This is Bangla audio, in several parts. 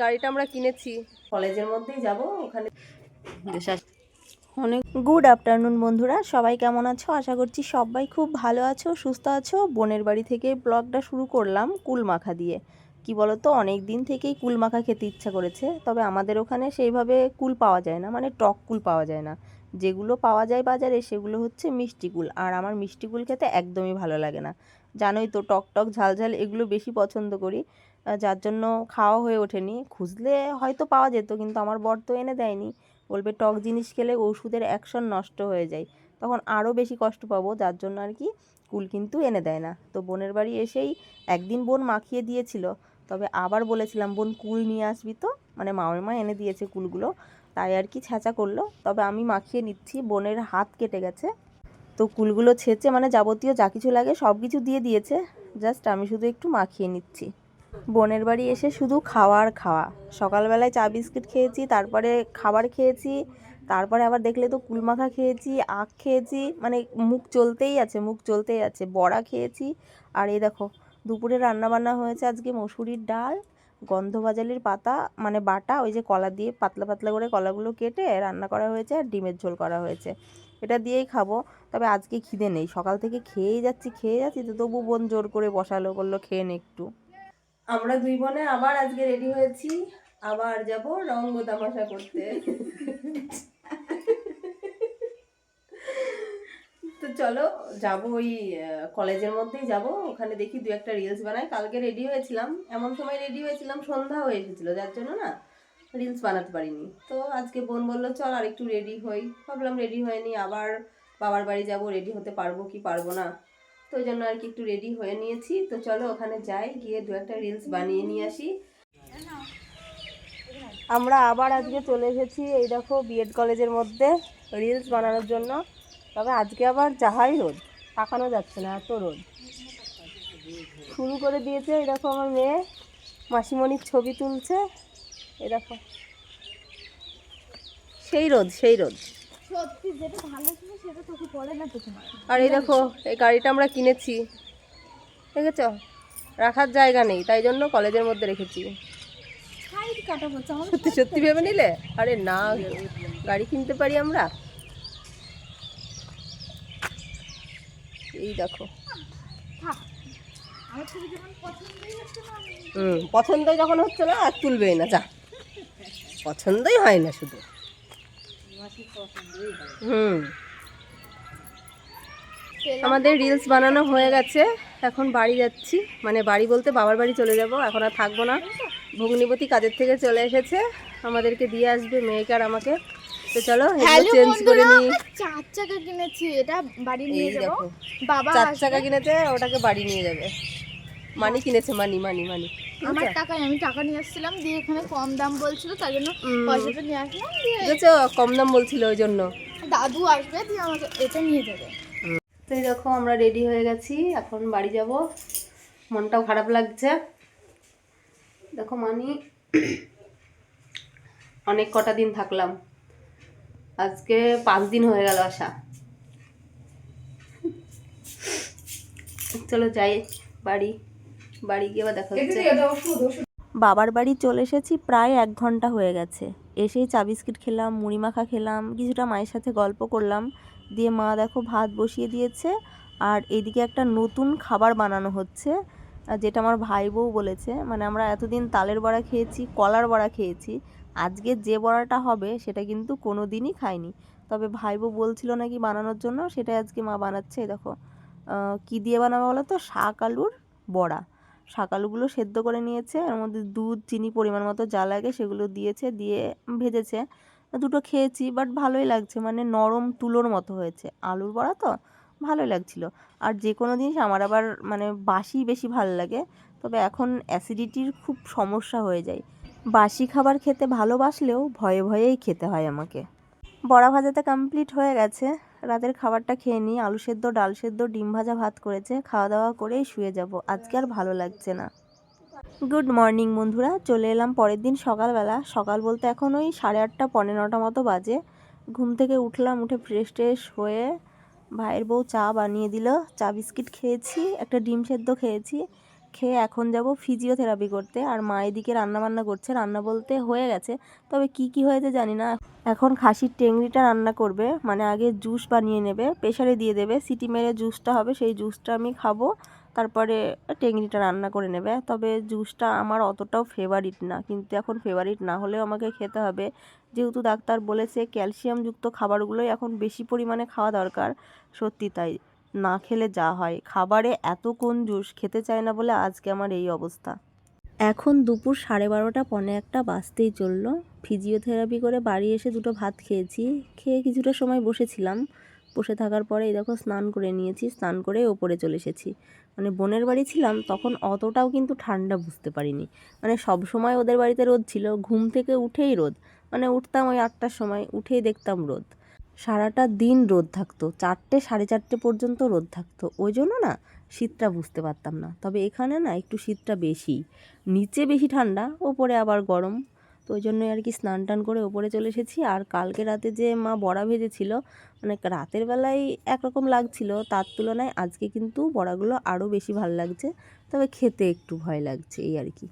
গাড়িটা আমরা কিনেছি। কলেজের মধ্যেই যাব ওখানে অনেক গুড আফটারনুন বন্ধুরা সবাই কেমন আছো? আশা করছি সবাই খুব ভালো আছো সুস্থ আছো। বোনের বাড়ি থেকে ব্লগটা শুরু করলাম কুল মাখা দিয়ে। কি বলতো অনেক দিন থেকেই কুল মাখা খেতে ইচ্ছা করেছে তবে আমাদের ওখানে সেইভাবে কুল পাওয়া যায় না মানে টক কুল পাওয়া যায় না। যেগুলো পাওয়া যায় বাজারে সেগুলো হচ্ছে মিষ্টি কুল আর আমার মিষ্টি কুল খেতে একদমই ভালো লাগে না। জানোই তো টক টক ঝাল ঝাল এগুলো বেশি পছন্দ করি। যার জন্য খাওয়া হয়ে ওঠেনি। খুঁজলে হয়তো পাওয়া যেত, কিন্তু আমার বর তো এনে দেয়নি। বলবে, টক জিনিস খেলে ওষুধের অ্যাকশন নষ্ট হয়ে যায়। তখন আরও বেশি কষ্ট পাবো, যার জন্য আর কি কুল কিন্তু এনে দেয় না। তো বোনের বাড়ি এসেই একদিন বোন মাখিয়ে দিয়েছিল। তবে আবার বলেছিলাম, বোন, কুল নিয়ে আসবি তো? মানে মামা এনে দিয়েছে কুলগুলো। তাই আর কি ছ্যাঁচা করল। তবে আমি মাখিয়ে নিচ্ছি, বোনের হাত কেটে গেছে। তো কুলগুলো ছেঁচে মানে যাবতীয় যা কিছু লাগে সব কিছু দিয়ে দিয়েছে। জাস্ট আমি শুধু একটু মাখিয়ে নিচ্ছি। বোনের বাড়ি এসে শুধু খাওয়ার খাওয়া। সকালবেলায় চা বিস্কিট খেয়েছি, তারপরে খাবার খেয়েছি, তারপরে আবার দেখলে তো কুলমাখা খেয়েছি, আখ খেয়েছি মানে মুখ চলতেই আছে, মুখ চলতেই আছে। বড়া খেয়েছি, আর এই দেখো, দুপুরে রান্না বান্না হয়েছে আজকে মসুরির ডাল গন্ধবাজালির পাতা মানে বাটা, ওই যে কলা দিয়ে পাতলা পাতলা করে কলাগুলো কেটে রান্না করা হয়েছে আর ডিমের ঝোল করা হয়েছে। এটা দিয়েই খাব, তবে আজকে খিদে নেই, সকাল থেকে খেয়েই যাচ্ছি খেয়ে যাচ্ছি, তো তবু বোন জোর করে বসালো, বলল, খেয়ে নে একটু। আমরা দুই বোনে আবার আজকে রেডি হয়েছি, আবার যাব রঙ্গ তামাশা করতে। তো চলো, যাব ওই কলেজের মধ্যেই যাব। ওখানে দেখি দু একটা রিলস বানাই। কালকে রেডি হয়েছিলাম। এমন সময় রেডি হয়েছিলাম, সন্ধ্যা হয়ে এসেছিল, যার জন্য না রিলস বানাতে পারিনি। তো আজকে বোন বলল, চল আর একটু রেডি হই। ভাবলাম রেডি হয়নি, আবার বাবার বাড়ি যাব রেডি হতে পারব কি পারব না। ওই জন্য আর কি একটু রেডি হয়ে নিয়েছি। তো চলো ওখানে যাই, গিয়ে দু একটা রিলস বানিয়ে নিয়ে আসি। আমরা আবার আজকে চলে এসেছি এই দেখো বিএড কলেজের মধ্যে রিলস বানানোর জন্য। তবে আজকে আবার যাহাই রোদ, তাকানো যাচ্ছে না, এত রোদ। শুরু করে দিয়েছে এই দেখো আমার মেয়ে, মাসিমণির ছবি তুলছে। এই দেখো। সেই রোদ সেই রোদ। সত্যি যেটা ভালো ছিল সেটা তোকে পড়ে না তো তোমার। আর এই দেখো এই গাড়িটা আমরা কিনেছি। দেখেছ? রাখার জায়গা নেই তাই জন্য কলেজের মধ্যে রেখেছি। সত্যি সত্যি ভেবে নিলে? আরে না গাড়ি কিনতে পারি আমরা? এই দেখো। পছন্দই হুম পছন্দ যখন হচ্ছে না আর তুলবেই না যা। পছন্দই হয় না শুধু। হুম। আমাদের রিলস বানানো হয়ে গেছে। এখন বাড়ি যাচ্ছি। মানে বাড়ি বলতে বাবার বাড়ি চলে যাব। এখন আর থাকব না। ভগ্নিপতি কাজের থেকে চলে এসেছে। আমাদেরকে দিয়ে আসবে মেয়েকে আর আমাকে। তো চলো চেঞ্জ করে নিই। চার চাকা কিনেছি। এটা বাড়ি নিয়ে যাব। বাবা চার চাকা কিনেছে ওটাকে বাড়ি নিয়ে যাবে। মানি কিনেছে মানি মানি মানি। আমার টাকায় আমি টাকা নিয়ে আসছিলাম দিয়ে এখানে কম দাম বলছিল তাই জন্য পয়সাটা নিয়ে আসলাম দিয়ে বুঝেছ কম দাম বলছিল ওই জন্য। দাদু আসবে দিয়ে আমাকে এটা নিয়ে যাবে। তো এই দেখো আমরা রেডি হয়ে গেছি এখন বাড়ি যাব। মনটাও খারাপ লাগছে। দেখো মানি অনেক কটা দিন থাকলাম। আজকে পাঁচ দিন হয়ে গেল আসা। চলো যাই বাড়ি। বাড়ি গিয়ে আবার দেখা হচ্ছে। বাবার বাড়ি চলে এসেছি প্রায় এক ঘণ্টা হয়ে গেছে। এসেই চা বিস্কিট খেলাম মুড়ি মাখা খেলাম কিছুটা মায়ের সাথে গল্প করলাম। দিয়ে মা দেখো ভাত বসিয়ে দিয়েছে আর এদিকে একটা নতুন খাবার বানানো হচ্ছে যেটা আমার ভাই বউ বলেছে। মানে আমরা এতদিন তালের বড়া খেয়েছি কলার বড়া খেয়েছি আজকে যে বড়াটা হবে সেটা কিন্তু কোনো দিনই খাইনি। তবে ভাই বউ বলছিল নাকি বানানোর জন্য সেটা আজকে মা বানাচ্ছে এই দেখো কি দিয়ে বানাবো বলো তো? শাক আলুর বড়া। শাকালুগুলো সেদ্ধ করে নিয়েছে। এর মধ্যে দুধ, চিনি পরিমাণ মতো যা লাগে সেগুলো দিয়েছে, দিয়ে ভেজেছে। দুটো খেয়েছি বাট ভালোই লাগছে। মানে নরম তুলোর মতো হয়েছে। আলুর বড়া তো ভালোই লাগছিল। আর যে কোনো জিনিস আমার আবার মানে বাসি বেশি ভালো লাগে। তবে এখন অ্যাসিডিটির খুব সমস্যা হয়ে যায়। বাসি খাবার খেতে ভালোবাসলেও ভয়ে ভয়েই খেতে হয় আমাকে। বড়া ভাজাতে কমপ্লিট হয়ে গেছে। রাতের খাবারটা খেয়ে নিই আলু সেদ্ধ, ডাল সেদ্ধ, ডিম ভাজা, ভাত করেছে, খাওয়া দাওয়া করেই শুয়ে যাব। আজকে আর ভালো লাগছে না। গুড মর্নিং বন্ধুরা। চলে এলাম পরের দিন সকালবেলা। সকাল বলতে এখন ওই সাড়ে আটটা পনেরো নটা মতো বাজে। ঘুম থেকে উঠলাম, উঠে ফ্রেশ ট্রেশ হয়ে ভাইয়ের বউ চা বানিয়ে দিল। চা বিস্কিট খেয়েছি, একটা ডিম সেদ্ধ খেয়েছি। খেয়ে এখন যাব ফিজিওথেরাপি করতে। আর মা এদিকে রান্না বান্না করছে। রান্না বলতে হয়ে গেছে। তবে কি কি হয়েছে জানি না। এখন খাসির টেংরিটা রান্না করবে। মানে আগে জুস বানিয়ে নেবে। প্রেশারে দিয়ে দেবে। সিটি মেরে জুসটা হবে। সেই জুসটা আমি খাব। তারপরে টেংরিটা রান্না করে নেবে। তবে জুসটা আমার অতটাও ফেভারিট না। কিন্তু এখন ফেভারিট না হলেও আমাকে খেতে হবে। যেহেতু ডাক্তার বলেছে ক্যালসিয়ামযুক্ত খাবারগুলোই এখন বেশি পরিমাণে খাওয়া দরকার। সত্যি তাই। না খেলে যা হয়। খাবারে এত কোন জুস খেতে চায় না বলে আজকে আমার এই অবস্থা। এখন দুপুর সাড়ে বারোটা, পনে একটা বাজতেই চলল। ফিজিওথেরাপি করে বাড়ি এসে দুটো ভাত খেয়েছি। খেয়ে কিছুটা সময় বসেছিলাম। বসে থাকার পরে এই দেখো স্নান করে নিয়েছি। স্নান করে ওপরে চলে এসেছি। মানে বোনের বাড়ি ছিলাম, তখন অতটাও কিন্তু ঠান্ডা বুঝতে পারিনি। মানে সব সময় ওদের বাড়িতে রোদ ছিল। ঘুম থেকে উঠেই রোদ। মানে উঠতাম ওই আটটার সময়, উঠেই দেখতাম রোদ। সারাটা দিন রোদ থাকতো। চারটে, সাড়ে চারটে পর্যন্ত রোদ থাকতো। ওই জন্য না শীতটা বুঝতে পারতাম না। তবে এখানে না একটু শীতটা বেশি। নিচে বেশি ঠান্ডা, ওপরে আবার গরম। তো ওই জন্যই আর কি স্নান টান করে ওপরে চলে এসেছি। আর কালকে রাতে যে মা বড়া ভেজেছিল মানে রাতের বেলায় একরকম লাগছিল। তার তুলনায় আজকে কিন্তু বড়াগুলো আরও বেশি ভালো লাগছে। তবে খেতে একটু ভয় লাগছে, এই আর কি।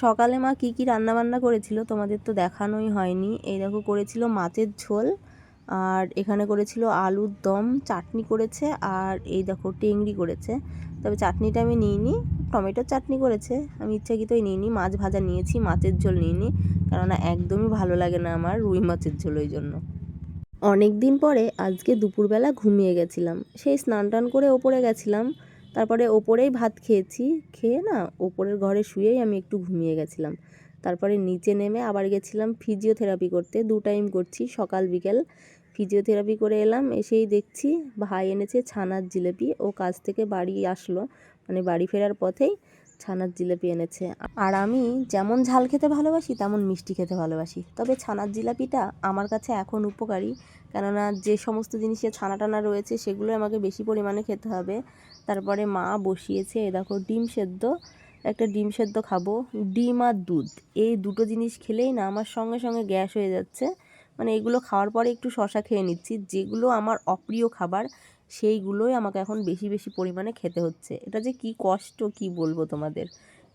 সকালে মা কী কী রান্না বান্না করেছিল তোমাদের তো দেখানোই হয়নি। এই দেখো করেছিল মাছের ঝোল আর এখানে করেছিল আলুর দম, চাটনি করেছে আর এই দেখো টেংরি করেছে। তবে চাটনিটা আমি নিইনি, টমেটোর চাটনি করেছে। আমি ইচ্ছাকৃতই নিইনি, মাছ ভাজা নিয়েছি, মাছের ঝোল নিইনি, কেননা একদমই ভালো লাগে না আমার রুই মাছের ঝোল ওই জন্য। অনেক দিন পরে আজকে দুপুরবেলা ঘুমিয়ে গেছিলাম। সেই স্নান টান করে ওপরে গেছিলাম, তারপরে ওপরেই ভাত খেয়েছি। খেয়ে না ওপরের ঘরে শুয়েই আমি একটু ঘুমিয়ে গেছিলাম। তারপরে নিচে নেমে আবার গেছিলাম ফিজিওথেরাপি করতে, দু টাইম করছি, সকাল, বিকেল ফিজিওথেরাপি করে এলাম, এসেই দেখছি ভাই এনেছে ছানার জিলেপি, ও কাজ থেকে বাড়ি আসলো মানে বাড়ি ফেরার পথেই ছানার জিলাপি এনেছে। আর আমি যেমন ঝাল খেতে ভালোবাসি, তেমন মিষ্টি খেতে ভালোবাসি। তবে ছানার জিলাপিটা আমার কাছে এখন উপকারী, কেননা যে সমস্ত জিনিসে ছানা টানা রয়েছে সেগুলো আমাকে বেশি পরিমাণে খেতে হবে। তারপরে মা বসিয়েছে, এ দেখো, ডিম সেদ্ধ একটা ডিম সেদ্ধ খাব, ডিম আর দুধ। এই দুটো জিনিস খেলেই না আমার সঙ্গে সঙ্গে গ্যাস হয়ে যাচ্ছে। মানে এগুলো খাওয়ার পরে একটু শশা খেয়ে নিচ্ছি। যেগুলো আমার অপ্রিয় খাবার, সেইগুলোই আমাকে এখন বেশি বেশি পরিমাণে খেতে হচ্ছে। এটা যে কি কষ্ট, কি বলব তোমাদের?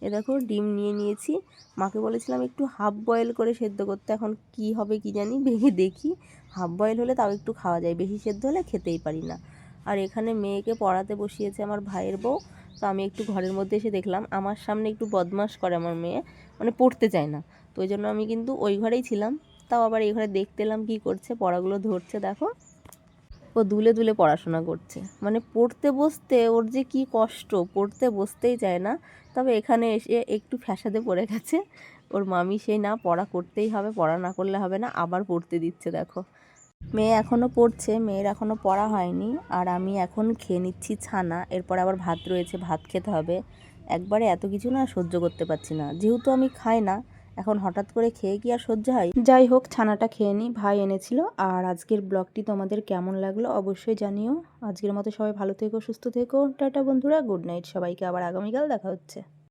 এ দেখো, ডিম নিয়ে নিয়েছি। মাকে বলেছিলাম একটু হাফ বয়েল করে সেদ্ধ করতে। এখন কি হবে কি জানি, ভেঙে দেখি। হাফ বয়েল হলে তাও একটু খাওয়া যায়। বেশি সেদ্ধ হলে খেতেই পারি না। আর এখানে মেয়েকে পড়াতে বসিয়েছে আমার ভাইয়ের বউ। তো আমি একটু ঘরের মধ্যে এসে দেখলাম, আমার সামনে একটু বদমাশ করে আমার মেয়ে মানে পড়তে চায় না। তো ওই জন্য আমি কিন্তু ওই ঘরেই ছিলাম। তাও আবার এই ঘরে দেখতে এলাম কী করছে, পড়াগুলো ধরছে, দেখো। ও দুলে দুলে পড়াশোনা করছে। মানে পড়তে বসতে ওর যে কি কষ্ট, পড়তে বসতেই চায় না। তবে এখানে এসে একটু ফ্যাসাদে পড়ে গেছে। ওর মামি সেই না, পড়া করতেই হবে, পড়া না করলে হবে না, আবার পড়তে দিচ্ছে, দেখো। মেয়ে এখনও পড়ছে, মেয়ের এখনও পড়া হয়নি, আর আমি এখন খেয়ে নিচ্ছি ছানা, এরপর আবার ভাত রয়েছে, ভাত খেতে হবে। একবারে এত কিছু না সহ্য করতে পারছি না। যেহেতু আমি খাই না, এখন হঠাৎ করে খেয়ে কি আর সহ্য হয়? যাই হোক, ছানাটা খেয়ে নিই ভাই এনেছিল, আর আজকের ব্লগটি তোমাদের কেমন লাগল অবশ্যই জানিও। আজকের মতো সবাই ভালো থেকো, সুস্থ থেকো। টাটা বন্ধুরা, গুড নাইট সবাইকে, আবার আগামীকাল দেখা হচ্ছে।